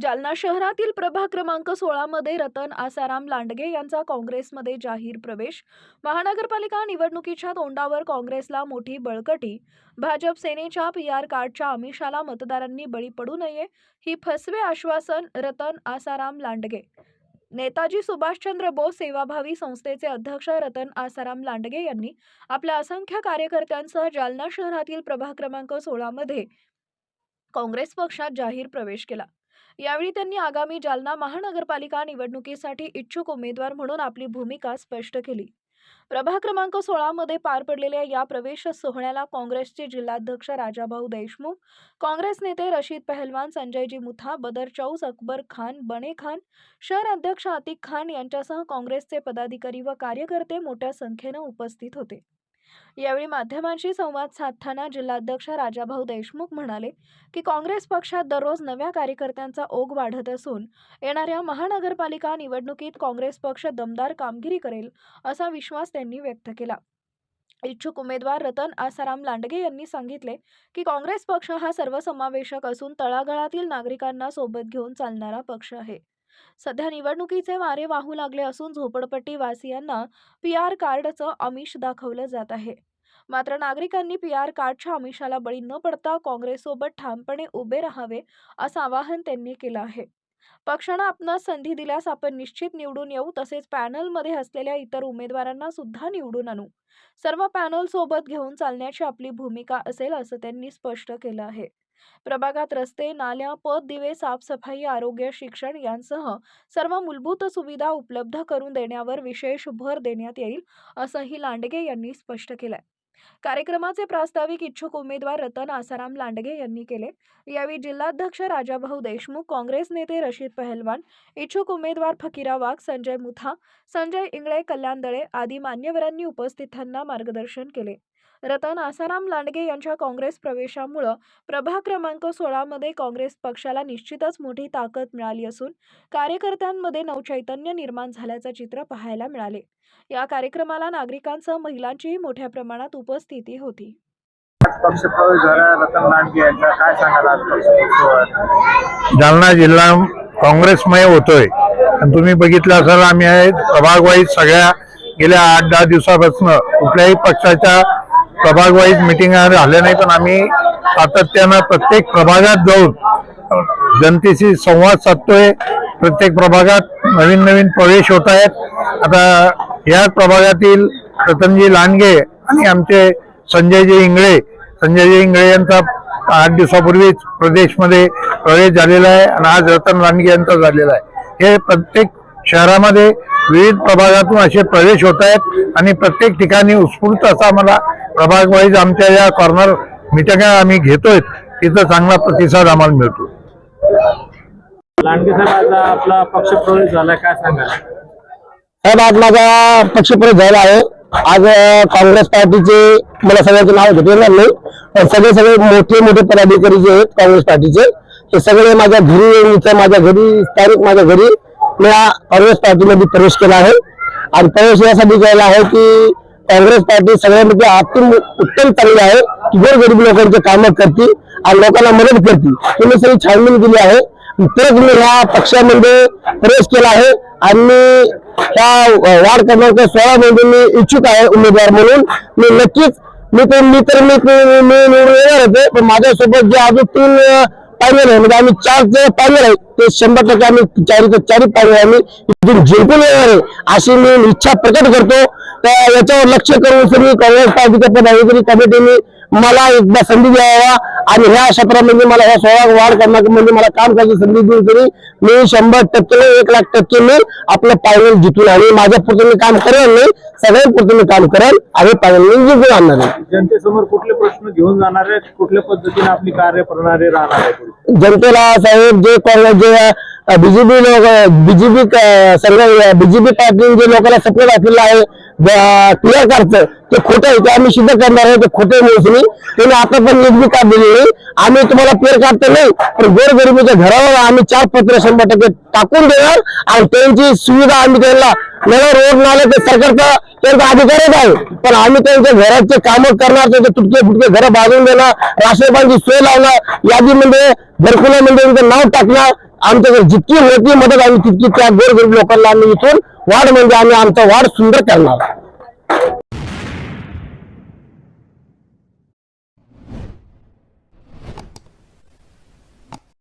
जालना शहरातील प्रभाग क्रमांक सोळामध्ये रतन आसाराम लांडगे यांचा काँग्रेसमध्ये जाहीर प्रवेश. महानगरपालिका निवडणुकीच्या तोंडावर काँग्रेसला मोठी बळकटी. भाजप सेनेच्या पी आर कार्डच्या आमिषाला मतदारांनी बळी पडू नये ही फसवे आश्वासन रतन आसाराम लांडगे. नेताजी सुभाषचंद्र बोस सेवाभावी संस्थेचे अध्यक्ष रतन आसाराम लांडगे यांनी आपल्या असंख्य कार्यकर्त्यांसह जालना शहरातील प्रभाग क्रमांक सोळामध्ये काँग्रेस पक्षात जाहीर प्रवेश केला. यावेळी त्यांनी आगामी जालना महानगरपालिका निवडणुकीसाठी इच्छुक उमेदवार म्हणून आपली भूमिका स्पष्ट केली. प्रभाग क्रमांक सोळामध्ये पार पडलेल्या या प्रवेश सोहळ्याला काँग्रेसचे जिल्हाध्यक्ष राजाभाऊ देशमुख काँग्रेस नेते रशीद पहलवान संजयजी मुथा बदर चौस अकबर खान बने खान शहर अध्यक्ष आतिक खान यांच्यासह काँग्रेसचे पदाधिकारी व कार्यकर्ते मोठ्या संख्येनं उपस्थित होते. यावेळी माध्यमांशी संवाद साधताना जिल्हाध्यक्ष राजाभाऊ देशमुख म्हणाले की काँग्रेस पक्षात दररोज नव्या कार्यकर्त्यांचा ओघ वाढत असून येणाऱ्या महानगरपालिका निवडणुकीत काँग्रेस पक्ष दमदार कामगिरी करेल असा विश्वास त्यांनी व्यक्त केला. इच्छुक उमेदवार रतन आसाराम लांडगे यांनी सांगितले की काँग्रेस पक्ष हा सर्वसमावेशक असून तळागाळातील नागरिकांना सोबत घेऊन चालणारा पक्ष आहे. सध्या निवडणुकीचे वारे वाहू लागले असून झोपडपट्टीवासियांना पी आर कार्डचं आमिष दाखवलं जात आहे. मात्र नागरिकांनी पी आर कार्डच्या आमिषाला बळी न पडता काँग्रेससोबत ठामपणे उभे राहावे असं आवाहन त्यांनी केलं आहे. पक्षानं आपणास संधी दिल्यास आपण निश्चित निवडून येऊ तसेच पॅनलमध्ये असलेल्या इतर उमेदवारांना सुद्धा निवडून आणू. सर्व पॅनल सोबत घेऊन चालण्याची आपली भूमिका असेल असं त्यांनी स्पष्ट केलं आहे. प्रभागात रस्ते नाल्या पद दिवे साफसफाई आरोग्य शिक्षण यांसह सर्व मूलभूत सुविधा उपलब्ध करून देण्यावर विशेष भर देण्यात येईल असंही लांडगे यांनी स्पष्ट केलंय. कार्यक्रमाचे प्रास्ताविक इच्छुक उमेदवार रतन आसाराम लांडगे यांनी केले. यावेळी जिल्हाध्यक्ष राजाभाऊ देशमुख काँग्रेस नेते रशीद पहलवान इच्छुक उमेदवार फकीरा वाघ संजय मुथा संजय इंगळे कल्याण दळे आदी मान्यवरांनी उपस्थितांना मार्गदर्शन केले. रतन आसाराम लांडगे यांच्या काँग्रेस प्रवेशामुळं प्रभाग क्रमांक सोळामध्ये काँग्रेस पक्षाला निश्चितच मोठी ताकद मिळाली असून कार्यकर्त्यांमध्ये नवचैतन्य निर्माण झाल्याचं चित्र पाहायला मिळाले. या कार्यक्रमाला नागरिकांसह महिलांचीही मोठ्या प्रमाणात उपस्थिती होती? जालना जिल्हा काँग्रेसमय होतोय. आणि तुम्ही बघितलं असाल आम्ही आहे प्रभाग वाईज सगळ्या गेल्या आठ दहा दिवसापासून कुठल्याही पक्षाच्या प्रभाग वाईज मिटिंग झाल्या नाही पण आम्ही सातत्यानं प्रत्येक प्रभागात जाऊन जनतेशी संवाद साधतोय. प्रत्येक प्रभागात नवीन नवीन प्रवेश होत आहेत. आता या प्रभागातील रतनजी लांडगे आणि आमचे संजयजी इंगळे संजयजी इंगळे यांचा आठ दिवसापूर्वीच प्रदेशमध्ये प्रवेश झालेला आहे आणि आज रतन लांडगे यांचा झालेला आहे. हे प्रत्येक शहरामध्ये विविध प्रभागातून असे प्रवेश होत आहेत आणि प्रत्येक ठिकाणी उत्स्फूर्त असा आम्हाला प्रभाग वाईज आमच्या या कॉर्नर मिटिंगा आम्ही घेतोय. तिथं चांगला प्रतिसाद आम्हाला मिळतो. लांडगे साहेब आज आपला पक्ष प्रवेश झाला काय सांगाल? साहेब आज माझा पक्षप्रवेश झाला आहे. आज काँग्रेस पार्टीचे मला सगळ्यांचे नाव घेता येणार नाही पण सगळे सगळे मोठे मोठे पदाधिकारी जे आहेत काँग्रेस पार्टीचे ते सगळे माझ्या घरी माझ्या घरी स्थानिक माझ्या घरी मी या काँग्रेस पार्टीमध्ये प्रवेश केला आहे आणि प्रवेश यासाठी केला आहे की काँग्रेस पार्टी सगळ्यांमध्ये अत्यंत उत्तम चांगली आहे की गोरगरीब लोकांचे कामं करते लोकांना मदत करते तुम्ही सगळी छानबीन आहे तरच मी ह्या पक्षामध्ये प्रवेश केला आहे आणि मी ह्या वार्ड क्रमांक सोळा मध्ये मी इच्छुक आहे उमेदवार म्हणून मी नक्कीच मी तर मी तर मी मी मी निवडून येणार होते पण माझ्यासोबत जे अजून तीन पॅनल आहे म्हणजे आम्ही चार जे पॅनल आहे ते शंभर टक्के आम्ही चारी चारी पॅनल आम्ही इथून जिंकून येणार आहे. अशी मी इच्छा प्रकट करतो. तर याच्यावर लक्ष करून सगळी काँग्रेस पार्टीच्या पदाधिकारी कमिटीने मला एकदा संधी द्यावा आणि ह्या क्षेत्रामध्ये मला ह्या सोळा वाढ क्रमांकामध्ये मला काम करायची संधी देऊन तरी मी शंभर टक्के एक लाख टक्के मी आपलं पायनल जिंकून आणि माझ्या पुरतं मी काम करेल नाही सगळ्यांपुरतं मी काम करेल. आणि पायनल मी जिंकून आणणार आहे. जनतेसमोर कुठले प्रश्न घेऊन जाणार आहेत? कुठल्या पद्धतीने आपली कार्यप्रणाली राहणार आहे? जनतेला साहेब जे काँग्रेस जे बीजेपी लोक बीजेपी सर्व बीजेपी पार्टीने जे लोकांना सपोर्ट दाखवला आहे क्लिअर कार्डचं ते खोटं आहे ते आम्ही सिद्ध करणार आहे ते खोटे नाही त्यांनी आता पण निधी का दिलेली? नाही आम्ही तुम्हाला क्लिअर काढतो नाही पण गोरगरिबीच्या घरावर आम्ही चार पत्र शंभर टक्के टाकून देणार आणि त्यांची सुविधा आम्ही त्यांना नव्या रोड नाले ते सरकारचा त्यांचा अधिकारच आहे. पण आम्ही त्यांच्या घराचे कामं करणार त्यांचे तुटके फुटके घरं बांधून देणार राष्ट्रपालांची सोय लावणार यादीमध्ये म्हणजे घरकुलामध्ये म्हणजे त्यांचं नाव टाकणार. आमच्याकडे जितकी मोठी मदत आम्ही तितकी त्या गोरगरीब लोकांना आम्ही इथून वाढ म्हणजे आम्ही आमचा वाढ सुंदर करणार.